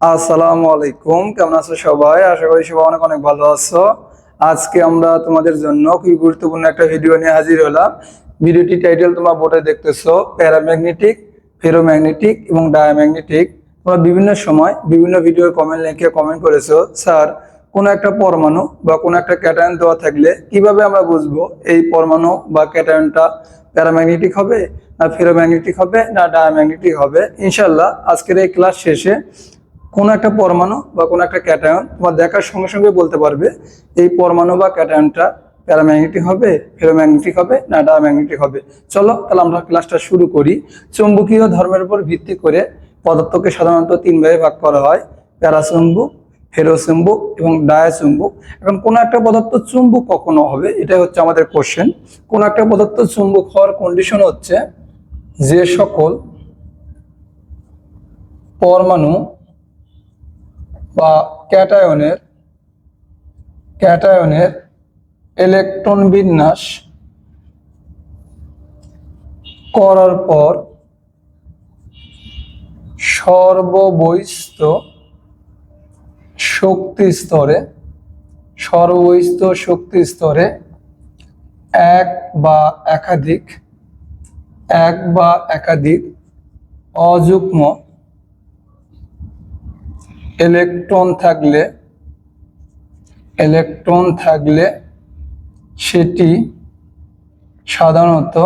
আসসালামু আলাইকুম, কেমন আছো সবাই? আশা করি সবাই অনেক অনেক ভালো আছো। আজকে আমরা তোমাদের জন্য খুবই গুরুত্বপূর্ণ একটা ভিডিও নিয়ে হাজির হলাম। ভিডিওটি টাইটেল তোমরা বোর্ডে দেখতেছো প্যারাম্যাগনেটিক ফেরোম্যাগনেটিক এবং ডায়াম্যাগনেটিক তোমরা বিভিন্ন সময় বিভিন্ন ভিডিওর কমেন্ট লিখে কমেন্ট করেছ, স্যার, কোনো একটা পরমাণু বা কোনো একটা ক্যাটায়ন দেওয়া থাকলে কীভাবে আমরা বুঝব এই পরমাণু বা ক্যাটায়নটা প্যারাম্যাগনেটিক হবে না ফেরোম্যাগনেটিক হবে না ডায়াম্যাগনেটিক হবে? ইনশাল্লাহ আজকের এই ক্লাস শেষে কোন একটা পরমাণু বা কোন একটা ক্যাটায়ন তোমার দেখার সঙ্গে সঙ্গে বলতে পারবে, এই পরমাণু বা ক্যাটায়নটা প্যারাম্যাগনেটিক হবে, ফেরোম্যাগনেটিক হবে না ডায়াম্যাগনেটিক হবে। চলো, তাহলে আমরা ক্লাসটা শুরু করি। চুম্বকীয় ধর্মের উপর ভিত্তি করে পদার্থকে সাধারণত তিন ভাগে ভাগ করা হয়, প্যারাচুম্বক, ফেরোচুম্বক এবং ডায়াচুম্বক। এখন কোন একটা পদার্থ চুম্বক কখনো হবে, এটাই হচ্ছে আমাদের কোশ্চেন কোন একটা পদার্থ চুম্বক হওয়ার কন্ডিশন হচ্ছে যে সকল পরমাণু বা ক্যাটায়নের ক্যাটায়নের ইলেকট্রন বিন্যাস করার পর সর্ববৈস্থ শক্তি স্তরে সর্ববৈস্থ শক্তি স্তরে এক বা একাধিক, এক বা একাধিক অযুগ্ম ইলেকট্রন থাকলে ইলেকট্রন থাকলে সেটি সাধারণত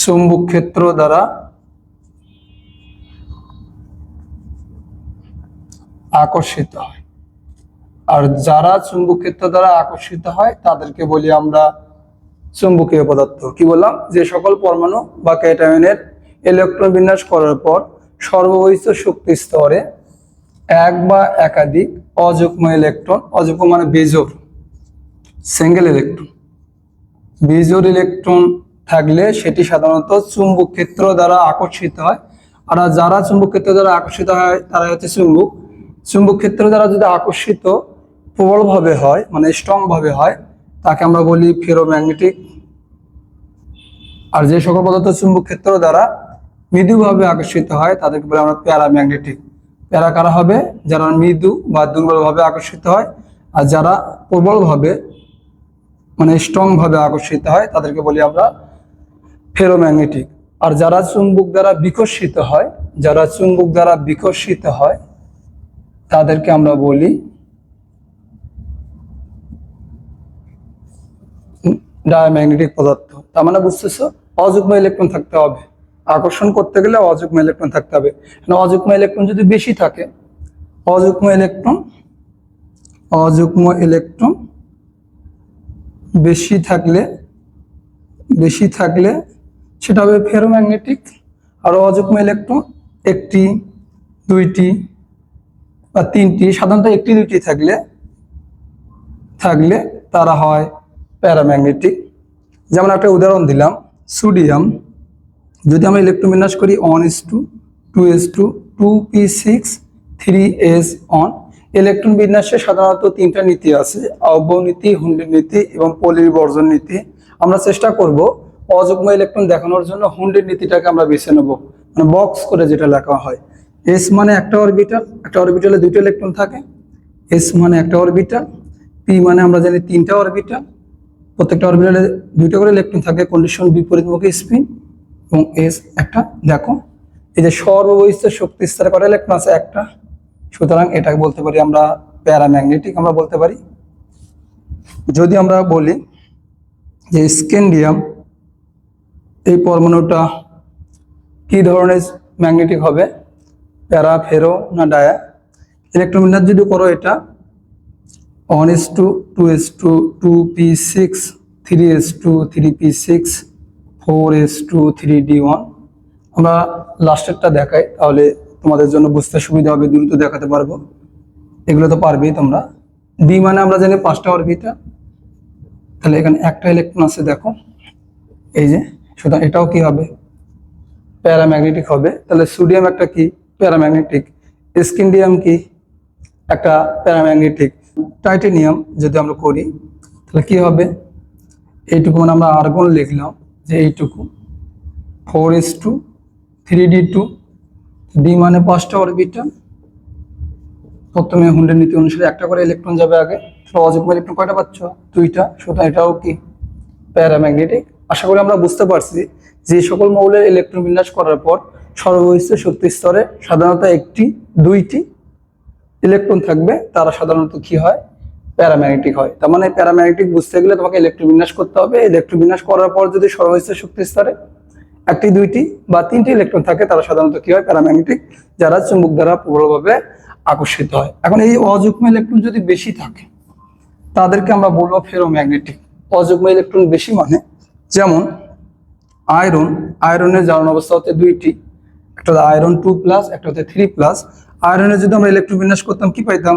চুম্বক ক্ষেত্র দ্বারা আকর্ষিত হয়। আর যারা চুম্বক ক্ষেত্র দ্বারা আকর্ষিত হয়, তাদেরকে বলি আমরা চুম্বকীয় পদার্থ। কি বললাম? যে সকল পরমাণু বা ক্যাটায়নের ইলেকট্রন বিন্যাস করার পর সর্ববহিষ্ঠ শক্তি স্তরে এক বা একাধিক অযুগ্ম ইলেকট্রন, অযুগ্ম মানে বেজোর সিঙ্গেল ইলেকট্রন বেজোর ইলেকট্রন থাকলে সেটি সাধারণত চুম্বক ক্ষেত্র দ্বারা আকর্ষিত হয়। আর যারা চুম্বক ক্ষেত্র দ্বারা আকর্ষিত হয় তারা হচ্ছে চুম্বক। চুম্বক ক্ষেত্র দ্বারা যদি আকর্ষিত প্রবলভাবে হয় মানে স্ট্রং ভাবে হয়, তাকে আমরা বলি ফেরোম্যাগনেটিক। আর যে সকল পদার্থ চুম্বক ক্ষেত্র দ্বারা মৃদুভাবে আকর্ষিত হয়, তাদেরকে বলে আমরা প্যারা ম্যাগনেটিক। প্যারা কারা হবে? যারা মৃদু বা দুর্বলভাবে আকর্ষিত হয়, আর যারা প্রবলভাবে মানে স্ট্রং ভাবে আকর্ষিত হয়, তাদেরকে বলি আমরা ফেরোম্যাগনেটিক। আর যারা চুম্বক দ্বারা বিকশিত হয়, যারা চুম্বক দ্বারা বিকশিত হয়, তাদেরকে আমরা বলি ডায়াম্যাগনেটিক পদার্থ। তার মানে বুঝতেছো? অযুগ্ম ইলেকট্রন থাকতে হবে। আকর্ষণ করতে গেলে অযুগ্ম ইলেকট্রন থাকতে হবে। অযুগ্ম ইলেকট্রন যদি বেশি থাকে অযুগ্ম ইলেকট্রন অযুগ্ম ইলেকট্রন বেশি থাকলে বেশি থাকলে সেটা হবে ফেরোম্যাগনেটিক আর অযুগ্ম ইলেকট্রন একটি, দুইটি বা তিনটি, সাধারণত একটি, দুইটি থাকলে থাকলে তারা হয় প্যারাম্যাগনেটিক যেমন একটা উদাহরণ দিলাম সোডিয়াম যদি আমরা ইলেকট্রন বিন্যাস করি one S two two S two two P six three S one electron বিন্যাসে সাধারণত তিনটা নীতি আছে আহ্ব নীতি, হুন্ডি নীতি এবং পলির বর্জন নীতি। আমরা চেষ্টা করব অযুগ্ম ইলেকট্রন দেখানোর জন্য হুন্ডির নীতিটাকে আমরা বেছে নেব। মানে বক্স করে যেটা লেখা হয়। এস মানে একটা অরবিটাল একটা অরবিটালে দুটো ইলেকট্রন থাকে। এস মানে একটা অরবিটাল পি মানে আমরা জানি তিনটা অরবিটাল প্রত্যেকটা অরবিটালে দুইটা করে ইলেকট্রন থাকে কন্ডিশন বিপরীতমুখী স্পিন এবং এস একটা, দেখো, এই যে সর্ববহিষ্ঠ শক্তি স্তরে করা ইলেকট্রন আছে একটা। সুতরাং এটাকে বলতে পারি আমরা প্যারাম্যাগনেটিক আমরা বলতে পারি। যদি আমরা বলি যে স্কেন্ডিয়াম, এই পরমাণুটা কি ধরনের ম্যাগনেটিক হবে? প্যারা ফেরো না ডায়া? ইলেকট্রন বিন্যাস যদি করো এটা one S two two S two two P six three S two three P six four S two three D one. আমরা লাস্টেরটা দেখাই, তাহলে তোমাদের জন্য বুঝতে সুবিধা হবে, দ্রুত দেখাতে পারব। এগুলো তো পারবেই তোমরা। ডি মানে আমরা জানি পাঁচটা অরবিটা তাহলে এখানে একটা ইলেকট্রন আছে, দেখো। এই যে, সুতরাং এটাও কি হবে? প্যারাম্যাগনেটিক হবে। তাহলে সোডিয়াম একটা কি? প্যারাম্যাগনেটিক স্কিন্ডিয়াম কি? একটা প্যারাম্যাগনেটিক টাইটেনিয়াম যদি আমরা করি, তাহলে কি হবে? এইটুকু মানে আমরা আর্গন লিখলাম। যে এইটুকু। Four S two three D two D মানে পাঁচটা অরবিটাল প্রথমে হুন্ডের নীতি অনুসারে একটা করে ইলেকট্রন যাবে আগে। তাহলে অযুগ্ম ইলেকট্রন কয়টা পাচ্ছ? দুইটা। সুতরাং এটাও কি? প্যারাম্যাগনেটিক আশা করি আমরা বুঝতে পারছি যে সকল মৌলের ইলেকট্রন বিন্যাস করার পর সর্বস্থ শক্তি স্তরে সাধারণত একটি, দুইটি ইলেকট্রন থাকবে। তারা সাধারণত কি হয়? প্যারাম্যাগনেটিক হয়। তার মানে প্যারাম্যাগনেটিক বুঝতে গেলে তোমাকে ইলেকট্রন বিন্যাস করতে হবে। ইলেকট্রন বিন্যাস করার পর যদি সর্বস্থ শক্তি স্তরে একটি, দুইটি বা তিনটি ইলেকট্রন থাকে, তারা সাধারণত কি হয়? প্যারাম্যাগনেটিক, যারা চুম্বক দ্বারা প্রবলভাবে আকর্ষিত হয়। এখন এই অযুগ্ম ইলেকট্রন যদি বেশি থাকে, তাদেরকে আমরা বলব ফেরোম্যাগনেটিক। অযুগ্ম ইলেকট্রন বেশি মানে যেমন আয়রন, আয়রনের জারণ অবস্থা হতে দুইটি, একটা হচ্ছে আয়রন টু প্লাস, একটা হচ্ছে থ্রি প্লাস। আয়রনের যদি আমরা ইলেকট্রন বিন্যাস করতাম, কি পাইতাম?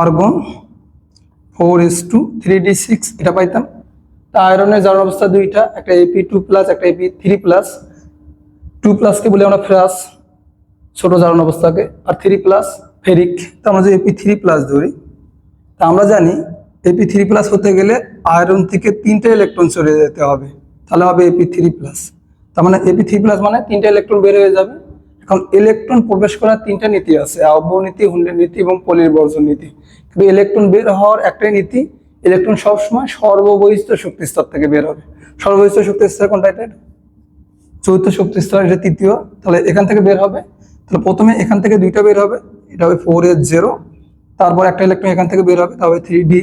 Argon four S two, three D six, এটা পাইতাম। তা আয়রনের জারণ অবস্থা দুইটা, একটা এপি টু প্লাস একটা এপি থ্রি প্লাস টু প্লাসকে বলি আমরা ফ্রাস, ছোট জারণ অবস্থাকে। আর থ্রি প্লাস ফেরিক তা আমরা যদি এপি থ্রি প্লাস ধরি, তা আমরা জানি এপি থ্রি প্লাস হতে গেলে আয়রন থেকে তিনটে ইলেকট্রন চলে যেতে হবে। তাহলে হবে এপি থ্রি প্লাস তার মানে এপি থ্রি প্লাস মানে তিনটা ইলেকট্রন বের হয়ে যাবে। এখন ইলেকট্রন প্রবেশ করার তিনটা নীতি আছে আহ্ব নীতি হুন্ডের নীতি এবং পলির বর্জন নীতি। ইলেকট্রন বের হওয়ার একটাই নীতি ইলেকট্রন সবসময় সর্ববহিষ্ঠ শক্তি স্তর থেকে বের হবে। সর্ববহিষ্ঠ শক্তি স্তর কোনটা এটা? চতুর্থ শক্তি স্তর, এটা তৃতীয়। তাহলে এখান থেকে বের হবে। তাহলে প্রথমে এখান থেকে দুইটা বের হবে। এটা হবে ফোর এর জিরো তারপর একটা ইলেকট্রন এখান থেকে বের হবে, তা হবে থ্রি ডি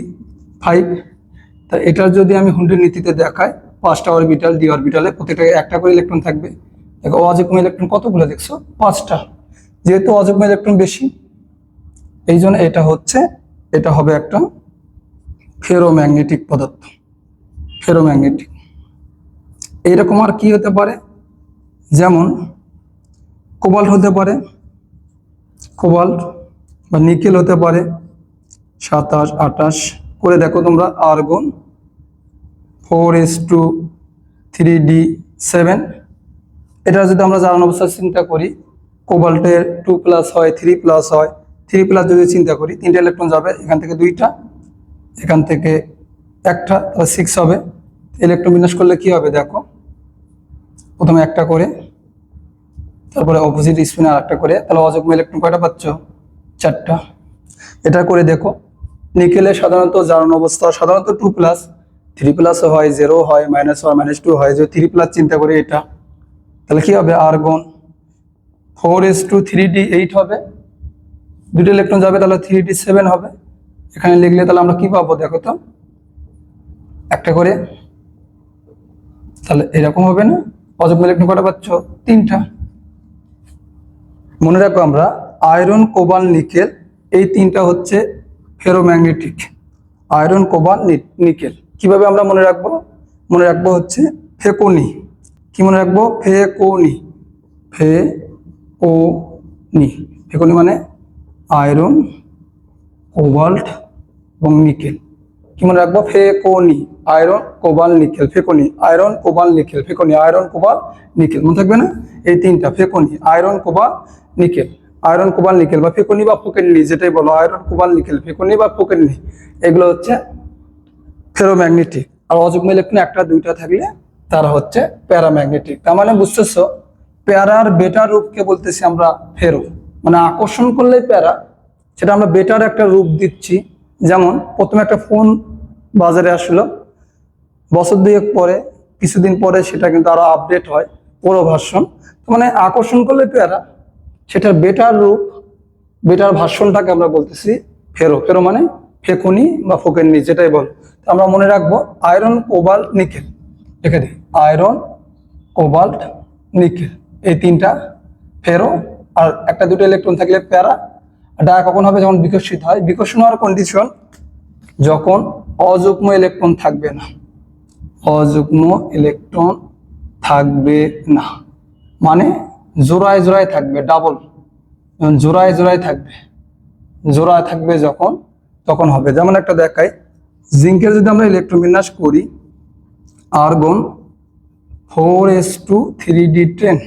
ফাইভ তা এটার যদি আমি হুন্ডের নীতিতে দেখাই, পাঁচটা অরবিটাল ডি অরবিটালে প্রত্যেকটা একটা করে ইলেকট্রন থাকবে। দেখো, অযুগ্ম ইলেকট্রন কতগুলো দেখছ? পাঁচটা। যেহেতু অযুগ্ম ইলেকট্রন বেশি এই জন্য এটা হচ্ছে এটা হবে একটা ফেরোম্যাগনেটিক পদার্থ, ফেরোম্যাগনেটিক। এইরকম আর কি হতে পারে? যেমন কোবাল্ট হতে পারে, কোবাল্ট বা নিকেল হতে পারে, সাতাশ, আঠাশ। করে দেখো তোমরা, argon four S two three D seven. এটা যদি আমরা জানান অবস্থা চিন্তা করি, কোবাল্টের টু প্লাস হয়, থ্রি প্লাস হয় থ্রি প্লাস যদি চিন্তা করি, তিনটা ইলেকট্রন যাবে, এখান থেকে দুইটা, এখান থেকে একটা, তাহলে সিক্স হবে। ইলেকট্রন বিন্যাস করলে কি হবে দেখো? প্রথমে একটা করে, তারপরে অপোজিট স্পিনে আর একটা করে, তাহলে অযুগ্ম ইলেকট্রন কয়টা পাচ্ছ? চারটা। এটা করে দেখো, নিকেলে সাধারণত জারণ অবস্থা, সাধারণত টু প্লাস থ্রি প্লাস হয় জিরো হয় মাইনাস হয় মাইনাস টু হয়, যদি থ্রি প্লাস চিন্তা করি এটা, তাহলে কি হবে? আর argon four S two three D eight হবে। দুটো ইলেকট্রন যাবে তাহলে থ্রি সেভেন হবে। এখানে লিখলে তাহলে আমরা কি পাবো দেখো তো? একটা করে। তাহলে এরকম হবে না? অযুগ্ম ইলেকট্রন কটা পাচ্ছ? তিনটা। মনে রাখব আমরা আয়রন কোবাল নিকেল এই তিনটা হচ্ছে ফেরোম্যাগনেটিক আয়রন কোবাল নিকেল কীভাবে আমরা মনে রাখব? মনে রাখব হচ্ছে ফেকোনি। কি মনে রাখব? ফেকোনি। ফে ও নি ফেকোনি মানে আয়রন, কোবাল্ট এবং নিকেল। কি মনে রাখব? ফেকোনি। Iron, cobalt, nickel. ফেকোনি। Iron, cobalt, nickel. ফেকোনি, iron, cobalt, nickel. মনে থাকবে না? এই তিনটা, ফেকোনি, iron, cobalt, nickel. Iron, cobalt, nickel বা ফেকোনি বা ফোকেননি যেটাই বলো, আয়রন, কোবাল, নিকেল, ফেকোনি বা ফোকেননি এগুলো হচ্ছে ফেরোম্যাগনেটিক। আর অযুগ্ম ইলেকট্রন একটা, দুইটা থাকলে তারা হচ্ছে প্যারাম্যাগনেটিক। তার মানে বুঝতেছো? প্যারার বেটার রূপকে বলতেছি আমরা ফেরো। মানে আকর্ষণ করলেই প্যারা। সেটা আমরা বেটার একটা রূপ দিচ্ছি। যেমন, প্রথমে একটা ফোন বাজারে আসলো। বছর দুয়েক পরে, কিছুদিন পরে সেটা কিন্তু আরও আপডেট হয়, পুরো ভার্সন মানে আকর্ষণ করলে পেয়ারা। সেটার বেটার রূপ বেটার ভার্সনটাকে আমরা বলতেছি ফেরো। ফেরো মানে ফেকুনি বা ফোকেননি, যেটাই বল। আমরা মনে রাখব আয়রন কোবাল্ট নিকেল লিখে দিই আয়রন কোবাল্ট নিকেল এই তিনটা ফেরো। আর একটা দুটো ইলেকট্রন থাকলে প্যারা। এটা কখন হবে? যখন বিকশিত হয়। বিকশন হওয়ার কন্ডিশন যখন অযুগ্ম ইলেকট্রন থাকবে না। অযুগ্ম ইলেকট্রন থাকবে না। মানে জোড়ায় জোড়ায় থাকবে ডাবল জোড়ায় জোড়ায় থাকবে জোড়ায় থাকবে যখন, তখন হবে। যেমন একটা দেখাই জিঙ্কের যদি আমরা ইলেকট্রন বিন্যাস করি argon four S two three D ten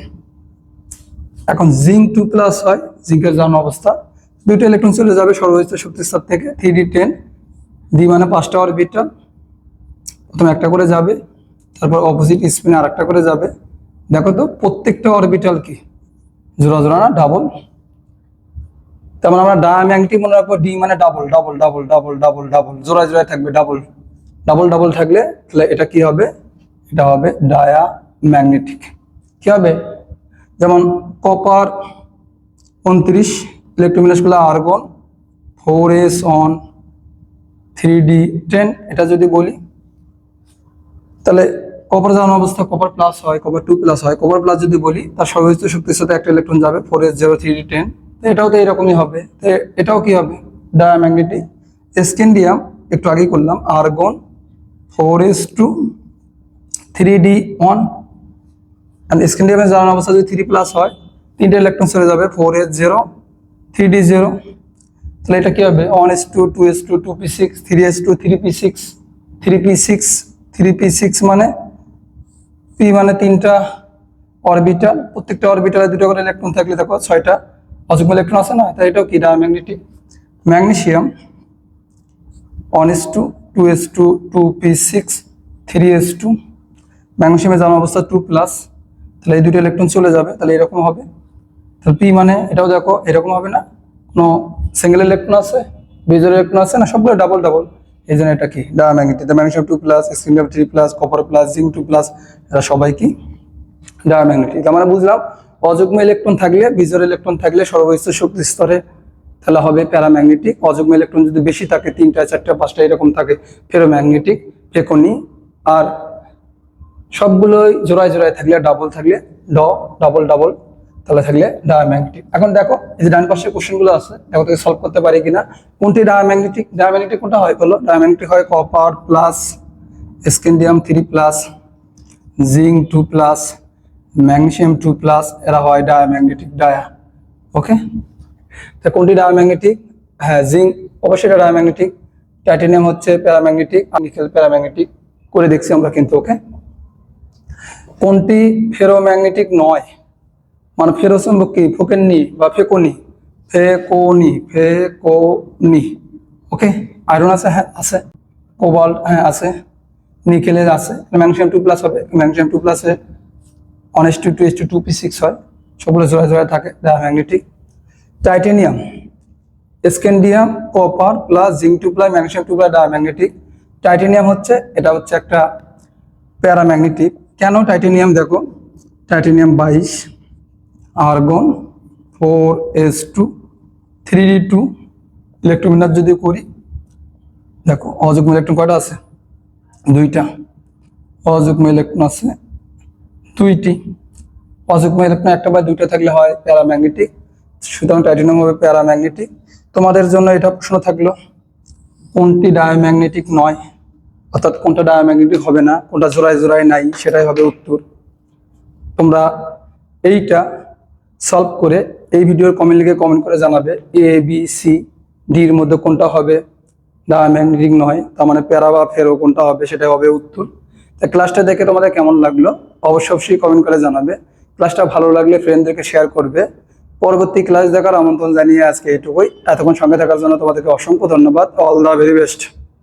এখন জিঙ্ক টু প্লাস হয় জিঙ্কের জান অবস্থা। দুইটা ইলেকট্রন চলে যাবে সর্বোচ্চ শক্তি স্তর থেকে থ্রি ডি টেন ডি মানে পাঁচটা অরবিটাল প্রথমে একটা করে যাবে, তারপর অপোজিট স্পিনে আর একটা করে যাবে। দেখো তো, প্রত্যেকটা অরবিটাল কি? জোড়া জোড়া না ডাবল তেমন আমরা ডায়াম্যাগনেটিক মনে রাখব ডি মানে double double double double double double জোড়ায় জোড়ায় থাকবে ডাবল ডাবল ডাবল থাকলে তাহলে এটা কি হবে? এটা হবে ডায়া ম্যাগনেটিক কি হবে? যেমন কপার উনত্রিশ ইলেকট্রোমিনাসগুলো argon four S one three D ten এটা যদি বলি, তাহলে কপার যাওয়ার অবস্থা কপার প্লাস হয় কপার টু প্লাস হয়। কপার প্লাস যদি বলি, তার সর্বোচ্চ শক্তির সাথে একটা ইলেকট্রন যাবে four S zero three D ten এটাও তো এরকমই হবে। তো এটাও কি হবে? ডায়াম্যাগনেটিক স্কেন্ডিয়াম একটু আগেই করলাম argon four S two three D one and স্কেন্ডিয়ামের যাওয়ার অবস্থা যদি থ্রি প্লাস হয়, তিনটে ইলেকট্রন চলে যাবে four S zero three D zero তাহলে এটা কি হবে? One S two two S two two P six three S two three P six three P six three P six মানে পি মানে তিনটা অরবিটাল প্রত্যেকটা অরবিটালে দুটো করে ইলেকট্রন থাকলে দেখো ছয়টা অযুগ্ম ইলেকট্রন আছে না? তাই এটাও কি? Diamagnetic magnesium one S two two S two two P six three S two ম্যাগনেসিয়ামের জানা অবস্থা টু প্লাস তাহলে এই দুটো ইলেকট্রন চলে যাবে, তাহলে এরকম হবে। তাহলে পি মানে এটাও দেখো, এরকম হবে না? কোনো সিঙ্গেল ইলেকট্রন আছে বিজোর ইলেকট্রন আছে না? সবগুলো ডাবল ডাবল এই জন্য এটা কি? Diamagnetic magnesium two plus scandium three plus copper plus zinc two plus এরা সবাই কি? ডায়াম্যাগনেটিক তার মানে বুঝলাম, অযুগ্ম ইলেকট্রন থাকলে বিজোর ইলেকট্রন থাকলে সর্বোচ্চ শক্তি স্তরে তাহলে হবে প্যারাম্যাগনেটিক অযুগ্ম ইলেকট্রন যদি বেশি থাকে, তিনটা, চারটা, পাঁচটা এরকম থাকে ফেরোম্যাগনেটিক ফেকনি আর সবগুলোই জোড়ায় জোড়ায় থাকলে ডাবল থাকলে ড ডাবল ডাবল তাহলে থাকলে ডায়াম্যাগনেটিক এখন দেখো, এই যে ডান পাশে কোশ্চেনগুলো আছে, দেখো থেকে সলভ করতে পারি কিনা। কোনটি ডায়াম্যাগনেটিক ডায়াম্যাগনেটিক কোনটা হয় বলো? ডায়াম্যাগনেটিক হয় copper plus scandium three plus zinc two plus magnesium two plus এরা হয় ডায়াম্যাগনেটিক ডায়া ওকে তা কোনটি ডায়াম্যাগনেটিক হ্যাঁ জিঙ্ক অবশ্যই এটা ডায়াম্যাগনেটিক টাইটেনিয়াম হচ্ছে প্যারাম্যাগনেটিক নিকেল প্যারাম্যাগনেটিক করে দেখছি আমরা কিন্তু ওকে কোনটি ফেরোম্যাগনেটিক নয়? মানে ফেরোচুম্বক কি? ফোকেননি বা ফেকনি? ফেকনি ফেকনি। ওকে আয়রন আছে হ্যাঁ আছে। কোবাল্ট হ্যাঁ আছে। নিকেলের আছে। ম্যাগনেসিয়াম টু প্লাস হবে। ম্যাগনেসিয়াম টু প্লাসে one S two two S two two P six হয়। সবগুলো জোড়া জোড়া থাকে diamagnetic titanium scandium copper plus zinc two plus magnesium two plus diamagnetic titanium হচ্ছে, এটা হচ্ছে একটা প্যারাম্যাগনেটিক। কেন টাইটেনিয়াম দেখো? টাইটেনিয়াম বাইশ argon four S two three two ইলেকট্রোমিনার যদি করি, দেখো অযুগ্ম ইলেকট্রন কয়টা আছে? দুইটা। অযুগ্ম ইলেকট্রন আছে দুইটি। অযুগ্ম ইলেকট্রন একটা বা দুইটা থাকলে হয় প্যারাম্যাগনেটিক সুতরাং টাইটেনিয়াম হবে প্যারাম্যাগনেটিক তোমাদের জন্য এটা প্রশ্ন থাকল, কোনটি ডায়াম্যাগনেটিক নয়? অর্থাৎ কোনটা ডায়াম্যাগনেটিক হবে না, কোনটা জোড়ায় জোড়ায় নাই, সেটাই হবে উত্তর। তোমরা এইটা সলভ করে এই ভিডিওর কমেন্ট লিখে কমেন্ট করে জানাবে এ বি সি ডির মধ্যে কোনটা হবে ডায়াম্যাগনেটিক নয়, তার মানে প্যারা বা ফেরো কোনটা হবে, সেটাই হবে উত্তর। তা ক্লাসটা দেখে তোমাদের কেমন লাগল? অবশ্যই অবশ্যই কমেন্ট করে জানাবে। ক্লাসটা ভালো লাগলে ফ্রেন্ডদেরকে শেয়ার করবে। পরবর্তী ক্লাস দেখার আমন্ত্রণ জানিয়ে আজকে এটুকুই এতক্ষণ সঙ্গে থাকার জন্য তোমাদেরকে অসংখ্য ধন্যবাদ। All the very best